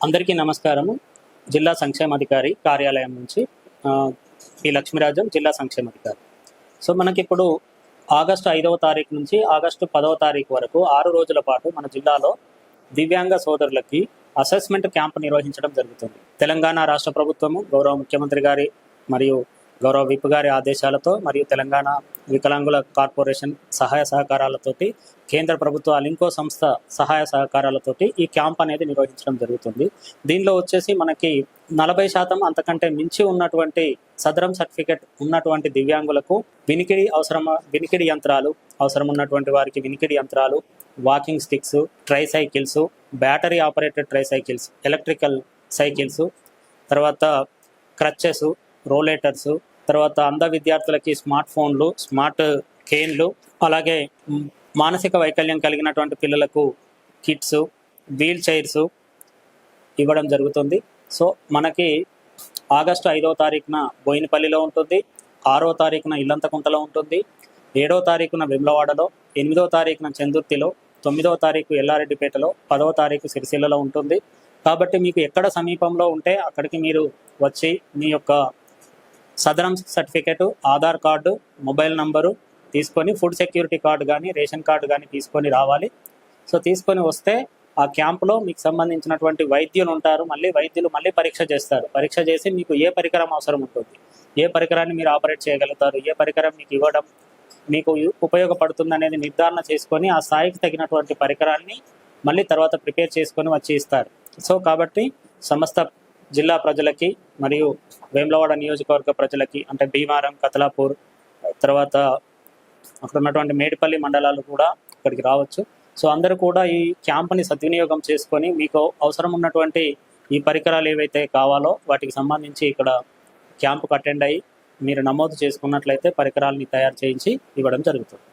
అందరికీ నమస్కారము. జిల్లా సంక్షేమాధికారి కార్యాలయం నుంచి ఈ లక్ష్మీరాజం జిల్లా సంక్షేమాధికారి సో మనకి ఇప్పుడు ఆగస్టు ఐదవ తారీఖు నుంచి ఆగస్టు పదవ తారీఖు వరకు ఆరు రోజుల పాటు మన జిల్లాలో దివ్యాంగ సోదరులకి అసెస్మెంట్ క్యాంప్ నిర్వహించడం జరుగుతుంది. తెలంగాణ రాష్ట్ర ప్రభుత్వము గౌరవ ముఖ్యమంత్రి గారి మరియు గౌరవ విప్ గారి ఆదేశాలతో మరియు తెలంగాణ వికలాంగుల కార్పొరేషన్ సహాయ సహకారాలతోటి కేంద్ర ప్రభుత్వ లింకో సంస్థ సహాయ సహకారాలతోటి ఈ క్యాంప్ అనేది నిర్వహించడం జరుగుతుంది. దీనిలో వచ్చేసి మనకి నలభై శాతం అంతకంటే మించి ఉన్నటువంటి సదరం సర్టిఫికెట్ ఉన్నటువంటి దివ్యాంగులకు వినికిడి అవసరం వినికిడి యంత్రాలు అవసరం ఉన్నటువంటి వారికి వినికిడి యంత్రాలు walking sticks tricycles battery operated tricycles electrical cycles తర్వాత క్రచ్చెస్ రోలేటర్స్ తర్వాత అంధ విద్యార్థులకి స్మార్ట్ ఫోన్లు స్మార్ట్ కేన్లు అలాగే మానసిక వైకల్యం కలిగినటువంటి పిల్లలకు కిట్స్ వీల్ చైర్స్ ఇవ్వడం జరుగుతుంది. సో మనకి ఆగస్టు ఐదవ తారీఖున బోయినపల్లిలో ఉంటుంది ఆరో తారీఖున ఇల్లంతకుంటలో ఉంటుంది ఏడో తారీఖున వెమ్లవాడలో ఎనిమిదో తారీఖున చందుర్తిలో తొమ్మిదవ తారీఖు ఎల్లారెడ్డిపేటలో పదవ తారీఖు సిరిసిల్లలో ఉంటుంది. కాబట్టి మీకు ఎక్కడ సమీపంలో ఉంటే అక్కడికి మీరు వచ్చి మీ యొక్క Sadarem certificate Aadhaar card mobile number తీసుకొని ఫుడ్ సెక్యూరిటీ కార్డు కానీ రేషన్ కార్డు కానీ తీసుకొని రావాలి. సో తీసుకొని వస్తే ఆ క్యాంపులో మీకు సంబంధించినటువంటి వైద్యులు ఉంటారు. మళ్ళీ వైద్యులు మళ్ళీ పరీక్ష చేస్తారు. పరీక్ష చేసి మీకు ఏ పరికరం అవసరం ఉంటుంది? ఏ పరికరాన్ని మీరు ఆపరేట్ చేయగలుగుతారు? ఏ పరికరం మీకు ఇవ్వడం మీకు ఉపయోగపడుతుంది అనేది నిర్ధారణ చేసుకొని ఆ స్థాయికి తగినటువంటి పరికరాన్ని మళ్ళీ తర్వాత ప్రిపేర్ చేసుకొని వచ్చి ఇస్తారు. సో కాబట్టి సమస్త జిల్లా ప్రజలకి మరియు వేములవాడ నియోజకవర్గ ప్రజలకి అంటే భీమారం కతలాపూర్ తర్వాత అక్కడ ఉన్నటువంటి మేడిపల్లి మండలాలు కూడా ఇక్కడికి రావచ్చు. సో అందరూ కూడా ఈ క్యాంప్ని సద్వినియోగం చేసుకొని మీకు అవసరం ఉన్నటువంటి ఈ పరికరాలు ఏవైతే కావాలో వాటికి సంబంధించి ఇక్కడ క్యాంపుకు అటెండ్ అయ్యి మీరు నమోదు చేసుకున్నట్లయితే పరికరాలని తయారు చేయించి ఇవ్వడం జరుగుతుంది.